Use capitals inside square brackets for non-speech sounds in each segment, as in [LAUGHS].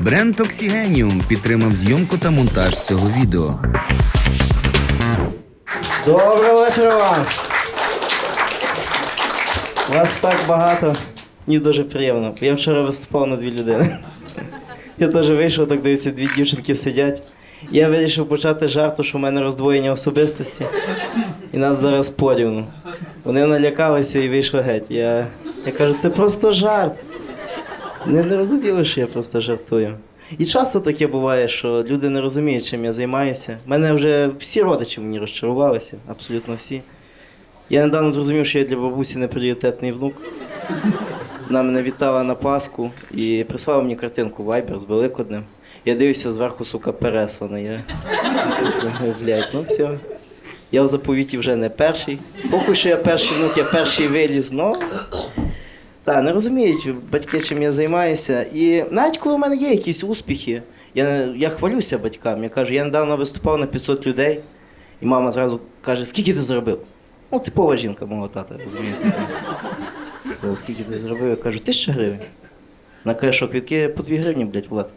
Бренд Oxygenium підтримав зйомку та монтаж цього відео. Доброго вечора вам! Вас так багато. Мені дуже приємно. Я вчора виступав на дві людини. Я теж вийшов, так дивіться, дві дівчинки сидять. Я вирішив почати жарту, що в мене роздвоєння особистості. І нас зараз порівну. Вони налякалися і вийшли геть. Я, я кажу, це просто жарт. Не, не розуміли, що я просто жартую. І часто таке буває, що люди не розуміють, чим я займаюся. Мене вже всі родичі мені розчарувалися, абсолютно всі. Я недавно зрозумів, що я для бабусі непріоритетний внук. Вона мене вітала на Пасху і прислала мені картинку Viber з Великоднем. Я дивився зверху, сука, переслана. Я блядь, ну все. Я в заповіті вже не перший. Поки що я перший внук, я перший виліз, ну. Так, не розуміють батьки, чим я займаюся. І навіть коли в мене є якісь успіхи, я, я хвалюся батькам. Я кажу, я недавно виступав на 500 людей, і мама зразу каже, скільки ти заробив? Ну, типова жінка мого тата, розумієте. Скільки ти заробив? Я кажу, тисяча гривень. Каже, що квітки по 2 гривні, блядь, Влад.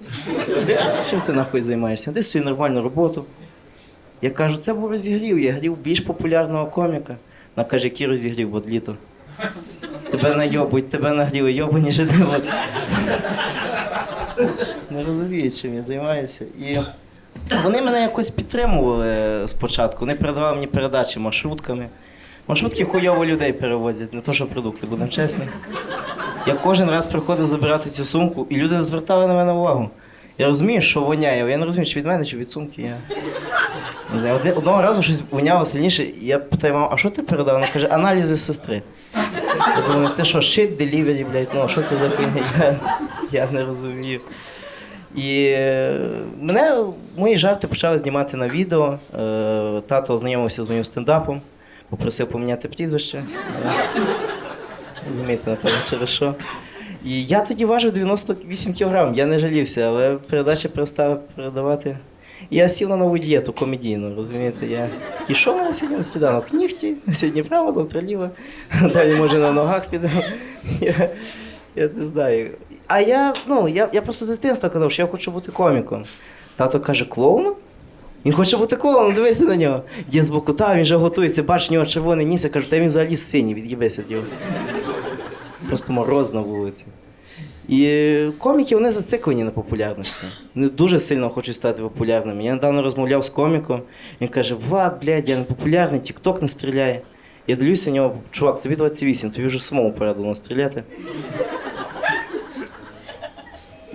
Чим ти нахуй займаєшся? Ти свою нормальну роботу. Я кажу, це був розігрів, я грів більш популярного коміка. Вона каже, який розігрів от літо. Тебе найобують, тебе нагріли, йобані. От. Не розумію, чим я займаюся. І вони мене якось підтримували спочатку. Вони передавали мені передачі маршрутками. Маршрутки хуйово людей перевозять, не то, що продукти, будемо чесні. Я кожен раз приходив забирати цю сумку, і люди звертали на мене увагу. Я розумію, що воняє. Я не розумію, чи від мене, чи від сумки. Я... Не знаю, один- одного разу щось воняло сильніше, і я питаю маму, а що ти передав? Вона каже, аналізи сестри. Я думаю, це що, шит, делівері, блядь, ну що це за хуйня? Я, я не розумію. І е, мене мої жарти почали знімати на відео. Е, Тато ознайомився з моїм стендапом, попросив поміняти прізвище. Розумієте, напевно, через що. І я тоді важив 98 кг, я не жалівся, але передача перестала передавати. Я сів на нову дієту комедійну, розумієте? Я і що в мене сьогодні на сніданок? Нігті, сьогодні право, завтра ліво, [LAUGHS] далі може на ногах піду. [LAUGHS] Я, я не знаю. А я, ну, я, я просто з дитинства казав, що я хочу бути коміком. Тато каже, клоуном? Він хоче бути клоуном, дивися на нього. Я збоку, та він вже готується, бач, в нього червоний ніс, я кажу, та він взагалі синій, від'їбися від його. Просто мороз на вулиці. І коміки вони зациклені на популярності. Вони дуже сильно хочуть стати популярними. Я недавно розмовляв з коміком, він каже: Влад, блядь, я не популярний, тік-ток не стріляє. Я дивлюся на нього, чувак, тобі 28, тобі вже самому пора давно стріляти.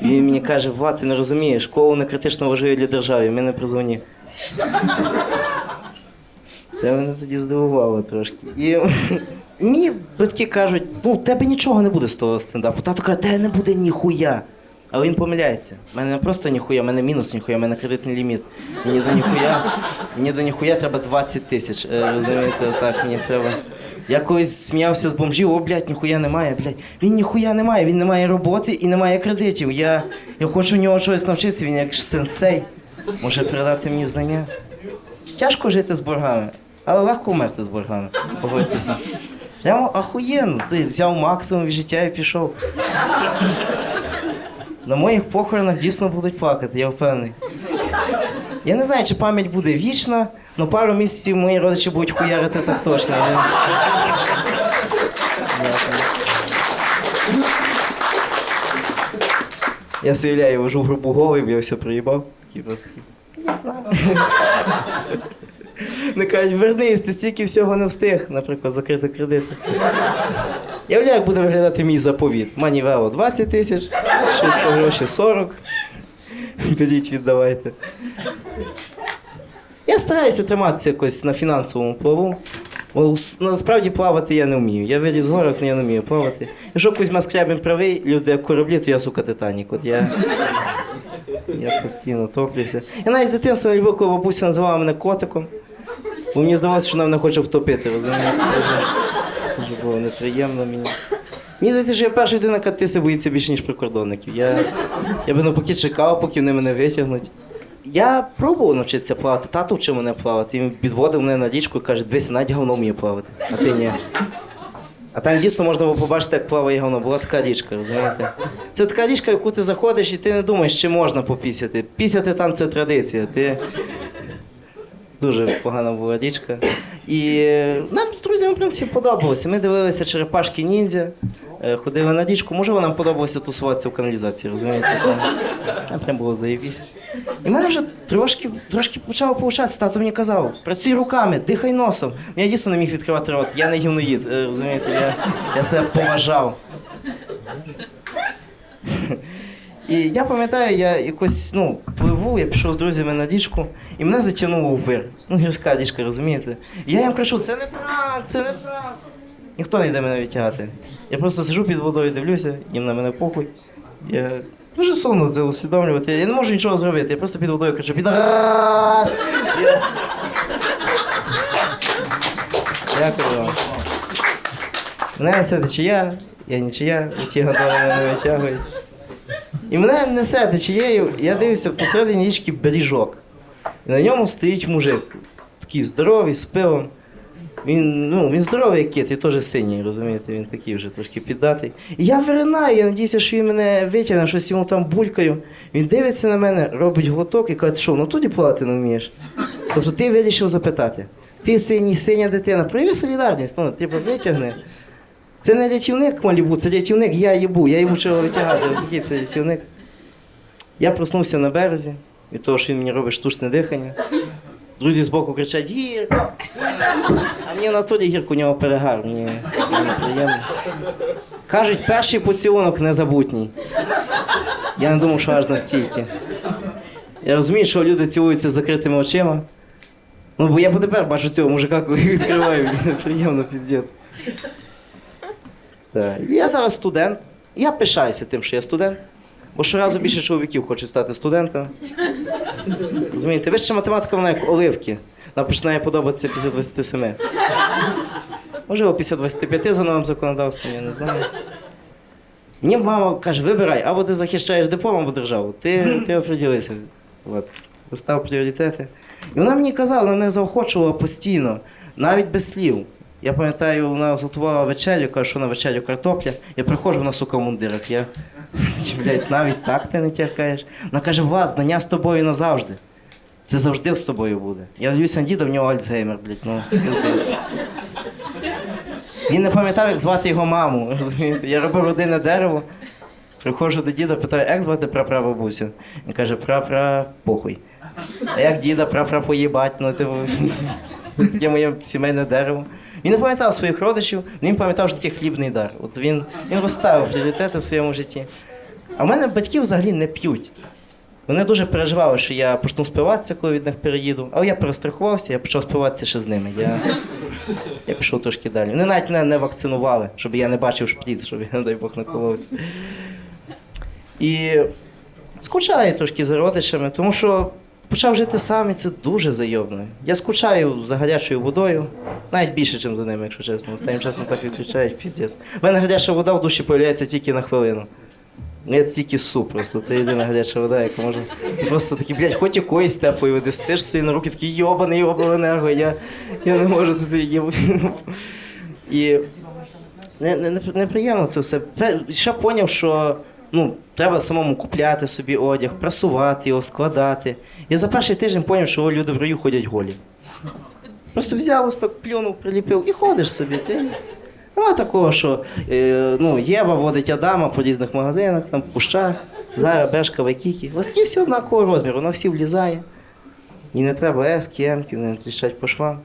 Він мені каже, Влад, ти не розумієш, школу не критично важливі для держави, ми не при зоні. Це мене тоді здивувало трошки. І мені батьки кажуть, ну, в тебе нічого не буде з того стендапу. Тато каже, тебе не буде ніхуя. Але він помиляється. У мене не просто ніхуя, в мене мінус ніхуя, в мене кредитний ліміт. Мені до ніхуя, мені до ніхуя треба 20 тисяч. Е, Розумієте, так мені треба. Я колись сміявся з бомжів, о, блядь, ніхуя немає, блядь. Він ніхуя немає, він не має роботи і не має кредитів. Я, я хочу в нього чогось навчитися, він як сенсей. Може передати мені знання. Тяжко жити з боргами, але легко вмерти з боргами. Погодьтеся. Прямо ахуєнно. Ти взяв максимум від життя і пішов. На моїх похоронах дійсно будуть плакати, я впевнений. Я не знаю, чи пам'ять буде вічна, але пару місяців мої родичі будуть хуярити так точно. Я я вожу в групу голий, я все проїбав. Такий просто. Не кажуть, вернись, ти стільки всього не встиг, наприклад, закрити кредит. Я уявляю, як буде виглядати мій заповіт. Манівело 20 тисяч, швидко гроші 40. Беріть, віддавайте. Я стараюся триматися якось на фінансовому плаву. Бо насправді плавати я не вмію. Я виліз з горок, але я не вмію плавати. Якщо Кузьма Скрябін правий, люди як кораблі, то я сука Титанік. От я, я постійно топлюся. Я навіть з дитинства любив, коли бабуся називала мене котиком. Бо мені здавалося, що вона мене хоче втопити, розумієте? Дуже, було неприємно мені. Мені здається, що я перша людина, яка тиси боїться більше, ніж прикордонників. Я, я би навпаки чекав, поки вони мене витягнуть. Я пробував навчитися плавати, тато вчив мене плавати. Він підводив мене на річку і каже, дивися, навіть говно вміє плавати, а ти ні. А там дійсно можна було побачити, як плаває говно. Була така річка, розумієте? Це така річка, в яку ти заходиш і ти не думаєш, чи можна попісяти. Пісяти там це традиція. Ти... Дуже погана була річка. І е, нам з друзями, в принципі, подобалося. Ми дивилися черепашки ніндзя, е, ходили на річку. Можливо, нам подобалося тусуватися в каналізації, розумієте? Там, прям було заєбісь. І в мене вже трошки, трошки почало получатися. Тато мені казав, працюй руками, дихай носом. Ну, Я дійсно не міг відкривати рот. Я не гівноїд, е, розумієте, я, я себе поважав. І я пам'ятаю, я якось ну, пливу, я пішов з друзями на річку, і мене затягнуло вир. Ну, гірська річка, розумієте? І я їм кажу, це не пранк, це не пранк. Ніхто не йде мене відтягати. Я просто сижу під водою, дивлюся, їм на мене похуй. Я дуже сумно це усвідомлювати. Я не можу нічого зробити. Я просто під водою кричу, підарас! Дякую вам. Мене несе течія, я нічия, ті гадали мене витягують. І мене несе течією, я дивлюся посередині річки беріжок. І на ньому стоїть мужик. Такий здоровий, з пивом. Він, ну, він здоровий кит, і теж синій, розумієте, він такий вже трошки піддатий. І я виринаю, я надіюся, що він мене витягне, щось йому там булькаю. Він дивиться на мене, робить глоток і каже, що, ну тоді плавати не вмієш. Тобто ти вирішив запитати. Ти синій, синя дитина, прояви солідарність, ну, типу, витягни. Це не рятівник Малібу, це рятівник, я їбу, я йому чого витягати. Такий це рятівник. Я проснувся на березі від того, що він мені робить штучне дихання. Друзі збоку кричать гірко. А мені тоді гірко у нього перегар, мені, мені приємно. Кажуть, перший поцілунок незабутній. Я не думав, що аж настільки. Я розумію, що люди цілуються з закритими очима. Ну, бо я потепер бачу цього мужика, коли відкриваю, мені приємно піздець. Так. Я зараз студент. Я пишаюся тим, що я студент. Бо щоразу більше чоловіків хочуть стати студентами. Розумієте, вища математика вона як оливки. Вона починає подобатися після 27. Можливо, після 25 за новим законодавством, я не знаю. Мені мама каже, вибирай, або ти захищаєш диплом, або державу. Ти, ти оприділився. От. Постав пріоритети. І вона мені казала, вона мене заохочувала постійно, навіть без слів. Я пам'ятаю, вона готувала вечерю, каже, що на вечерю картопля. Я приходжу, вона сука в мундирах. Я, блядь, навіть так ти не тякаєш. Вона каже, Влад, знання з тобою назавжди. Це завжди з тобою буде. Я дивлюся на діда, в нього Альцгеймер, блядь, ну. пиздец. Він не пам'ятав, як звати його маму. Я робив родинне дерево. Приходжу до діда, питаю, як звати прапрабабусю? Він каже, прапра похуй. А як діда, прапра поїбать, ну типу, [LAUGHS] це моє сімейне дерево. Він не пам'ятав своїх родичів, але він пам'ятав, що таке хлібний дар. От він, він розставив пріоритети в своєму житті. А в мене батьки взагалі не п'ють. Вони дуже переживали, що я почну спиватися, коли від них переїду. Але я перестрахувався, я почав спиватися ще з ними. Я, я пішов трошки далі. Вони навіть мене не вакцинували, щоб я не бачив шприц, щоб я, не дай Бог, не. І скучаю трошки за родичами, тому що почав жити сам, і це дуже зайобно. Я скучаю за гарячою водою, навіть більше, ніж за ними, якщо чесно. Останнім часом так відключають, піздець. У мене гаряча вода в душі появляється тільки на хвилину. Ну, Я тільки суп просто, це єдина гаряча вода, яка може. Просто такий, блядь, хоч якоїсь теплої води, сиш собі на руки, такий йобаний обленерго, я, я не можу це. І не, не, неприємно це все. Ще поняв, що ну, треба самому купляти собі одяг, прасувати його, складати. Я за перший тиждень поняв, що люди в раю ходять голі. Просто взяв ось так, плюнув, приліпив і ходиш собі. Ти. Нема такого, що е, ну, Єва водить Адама по різних магазинах, там, пущах, Зара, Бешка, Вайкікі. Ось ті всі однакового розміру, воно всі влізає. І не треба ески, емки, не тріщать по швам.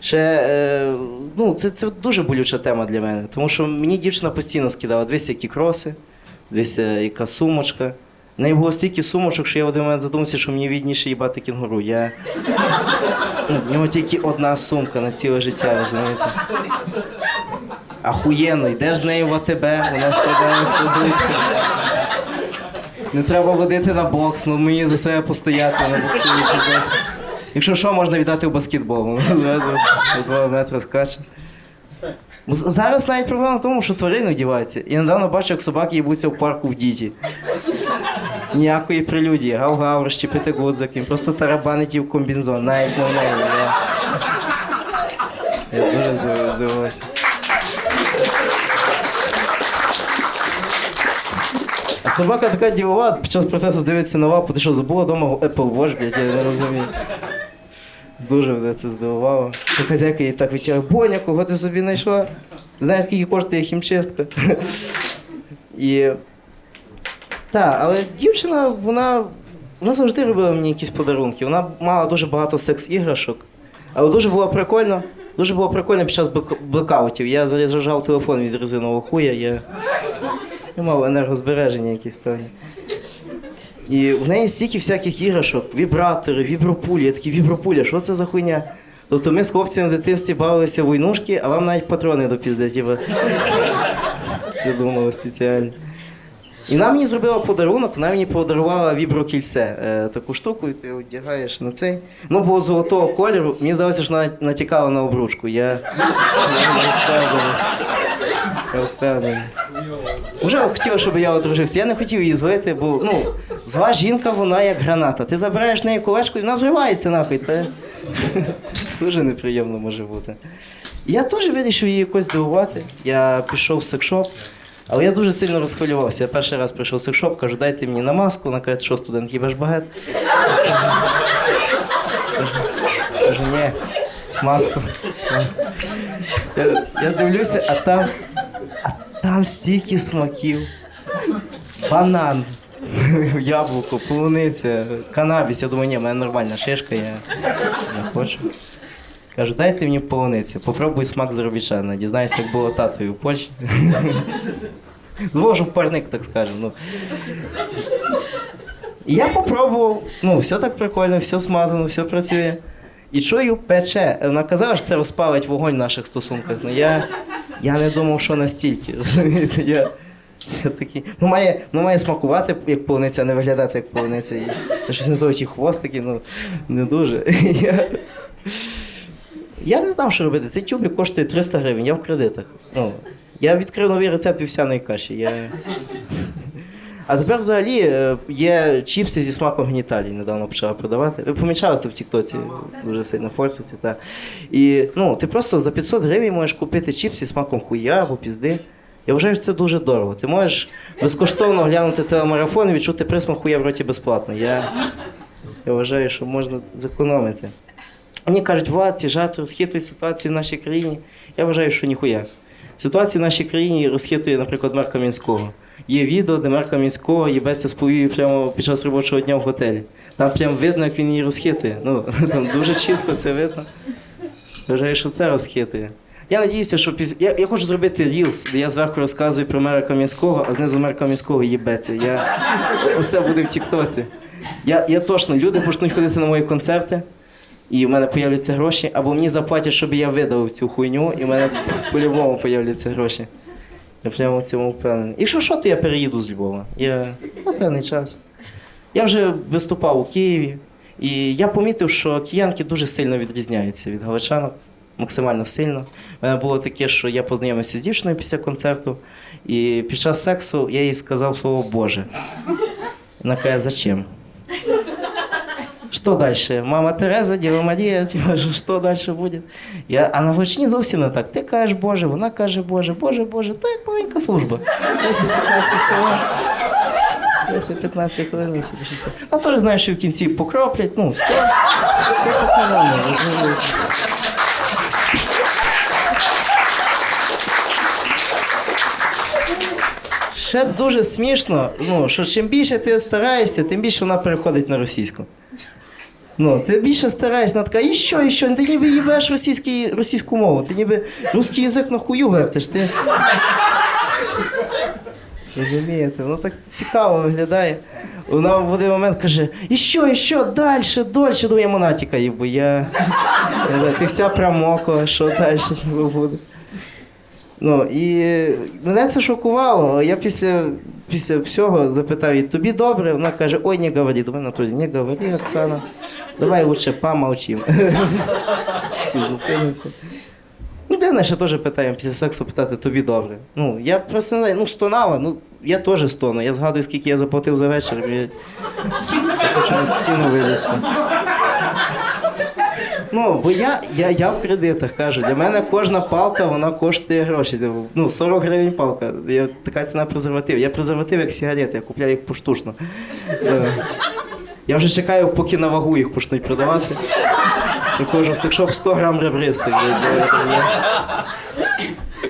Ще, е, ну, це, це дуже болюча тема для мене, тому що мені дівчина постійно скидала, дивись, які кроси, дивись, е, яка сумочка. Неї було стільки сумочок, що я один момент задумався, що мені відніше їбати кінгуру. Я... Ну, в нього тільки одна сумка на ціле життя, розумієте? Ахуєнно, йдеш з нею в АТБ, вона складає продукти. Не треба водити на бокс, ну мені за себе постояти на боксі. Якщо що, можна віддати в баскетбол. Зразу два метри скаче. Ну, Зараз навіть проблема в тому, що тварини вдіваються. Я недавно бачив, як собаки їбуться в парку в діті. Ніякої прелюдії, гав-гав, розчепити гудзик, він просто тарабанить її в комбінзон, навіть не в неї. Я, я дуже здивувався. А собака така дівова, під час процесу дивиться на лапу, що забула вдома Apple Watch, блядь, я не розумію. Дуже мене це здивувало. Та хазяйка її так відтягує, Боня, кого ти собі знайшла? Знаєш, скільки коштує хімчистка. І так, але дівчина, вона, вона завжди робила мені якісь подарунки. Вона мала дуже багато секс-іграшок. Але дуже було прикольно. Дуже було прикольно під час блекаутів. Я заряджав телефон від резинового хуя, я, я мав енергозбереження якісь певні. І в неї стільки всяких іграшок, вібратори, вібропулі, я такі вібропуля, що це за хуйня? Тобто ми з хлопцями в дитинстві бавилися в войнушки, а вам навіть патрони до пізди, типу. [LAUGHS] Я думав спеціально. І вона мені зробила подарунок, вона мені подарувала віброкільце. Е, таку штуку, і ти одягаєш на цей. Ну, було золотого кольору, мені здалося, що вона натякала на обручку. Я. Вже хотіла, щоб я одружився. Я не хотів її злити, бо ну, зла жінка, вона як граната. Ти забираєш неї колечко і вона взривається нахуй. Та... Дуже неприємно може бути. Я теж вирішив її якось дивувати. Я пішов в секшоп, але я дуже сильно розхвилювався. Я перший раз прийшов в секшоп, кажу, дайте мені намазку. Вона каже, що студент їбеш багет. Кажу, ні, смазку. Я, я дивлюся, а там, а там стільки смаків. Банан, яблуко, полуниця, канабіс. Я думаю, ні, в мене нормальна шишка, я не хочу. Кажу, дайте мені полуницю, попробуй смак заробітчана, дізнайся, як було татою в Польщі. [LAUGHS] Звожу парник, так скажемо. Ну. Я попробував, ну, все так прикольно, все смазано, все працює. І чую, пече. Вона казала, що це розпалить вогонь в наших стосунках. Ну я, я не думав, що настільки. Розумієте? Я, я такий. Ну має, ну має смакувати як полуниця, а не виглядати як полуниця. І, щось не то, ті хвостики, ну не дуже. [LAUGHS] Я, я не знав, що робити. Цей тюбик коштує 300 гривень, я в кредитах. Ну, я відкрив новий рецепт вівсяної каші. Я... А тепер взагалі е, є чіпси зі смаком геніталій, недавно почала продавати. Ви помічали це в Тіктоці, дуже сильно форситься. Та. І ну, ти просто за 500 гривень можеш купити чіпси зі смаком хуя або пізди. Я вважаю, що це дуже дорого. Ти можеш безкоштовно глянути телемарафон і відчути присмак хуя в роті безплатно. Я, я вважаю, що можна зекономити. Мені кажуть, Влад, ці жарти розхитують ситуацію в нашій країні. Я вважаю, що ніхуя. Ситуація в нашій країні розхитує, наприклад, мер Кам'янського. Є відео, де мер Кам'янського їбеться з повією прямо під час робочого дня в готелі. Там прям видно, як він її розхитує. Ну, [LAUGHS] там дуже чітко це видно. Вважаю, що це розхитує. Я надіюся, що піс... я, я хочу зробити рілс, де я зверху розказую про мера Кам'янського, а знизу мер Кам'янського їбеться. Я... Оце буде в Тіктоці. Я, я точно, люди почнуть ходити на мої концерти, і в мене появляться гроші, або мені заплатять, щоб я видав цю хуйню, і в мене по-любому появляться гроші. Я прямо в цьому впевнений. Якщо що, то я переїду з Львова. Я на певний час. Я вже виступав у Києві, і я помітив, що киянки дуже сильно відрізняються від галичанок, максимально сильно. У мене було таке, що я познайомився з дівчиною після концерту, і під час сексу я їй сказав слово Боже. Вона каже, зачем? Что дальше? Мама Тереза, Діва Марія, що- що дальше буде? Я, а на Галичині зовсім не так. Ти кажеш Боже, вона каже Боже, Боже, Боже, то як маленька служба. 10-15 хвилин. 10-15 хвилин і собі щось там. Теж знаєш, що в кінці покроплять, ну, все, все по-каналу. Ще дуже смішно, ну, що чим більше ти стараєшся, тим більше вона переходить на російську. Ну, ти більше стараєшся, така, і що, і що? Ти ніби їбеш російський, російську мову, ти ніби русський язик на хую вертиш. Ти... Розумієте, воно так цікаво виглядає. Вона в один момент каже: і що, і що, далі, дольше, думаю, монатіка їбу, я. Ти вся промокла, що далі буде. Ну, і мене це шокувало. Я після, після всього запитав її, тобі добре? Вона каже, ой, не говори. Думаю, Анатолій, не говори, Оксана. Давай лучше помолчим. Трошки Зупинився. Ну, дивно, ще теж питаю, після сексу питати, тобі добре. Ну, я просто не знаю, ну, стонала, ну, я теж стону. Я згадую, скільки я заплатив за вечір. Я хочу на стіну вилізти. Ну, бо я, я, я в кредитах кажу, для мене кожна палка вона коштує гроші. Ну, 40 гривень палка. Я, така ціна презерватив. Я презерватив як сигарети, я купляю їх поштучно. Е, Я вже чекаю, поки на вагу їх почнуть продавати. Приходжу в секшоп 100 грам ребристих.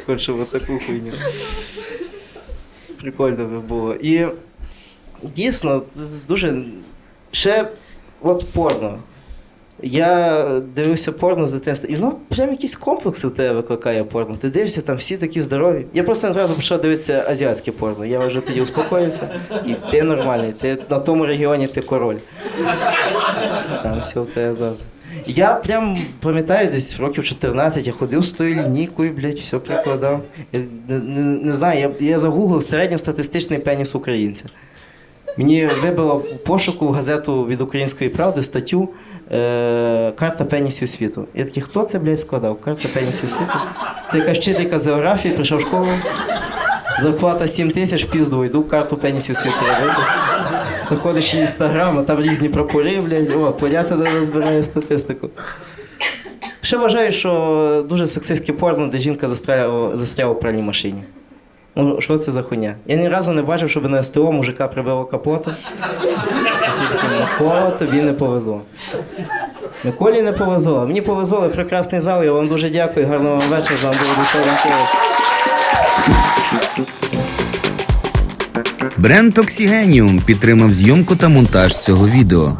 Хочу в таку хуйню. Прикольно би було. І дійсно, дуже. Ще от порно. Я дивився порно з дитинства, і воно прям якісь комплекси в тебе викликає порно. Ти дивишся, там всі такі здорові. Я просто не зразу почав дивитися азіатське порно. Я вже тоді успокоївся. І ти нормальний, ти на тому регіоні ти король. Там все в тебе добре. Я прям пам'ятаю, десь років 14 я ходив з тою лінійкою, блядь, все прикладав. Я не, не, не знаю, я, я загуглив середньостатистичний пеніс українця. Мені вибило пошуку газету від української правди статтю е, Карта пенісів світу. Я такий, хто це, блядь, складав? Карта пенісів світу. Це якась вчителька з географії, прийшов в школу. Зарплата 7 тисяч, пізду, йду карту пенісів світу робити. Заходиш в інстаграм, а там різні прапори, блядь, о, де збирає статистику. Ще вважаю, що дуже сексистське порно, де жінка застряла, застряла в пральній машині. Ну, що це за хуйня? Я ні разу не бачив, щоб на СТО мужика прибило капоту. Всі Микола, тобі не повезло. Миколі не повезло. Мені повезло, ви прекрасний зал, я вам дуже дякую, гарного вам вечора, з вами був Антонович. Бренд Оксігеніум підтримав зйомку та монтаж цього відео.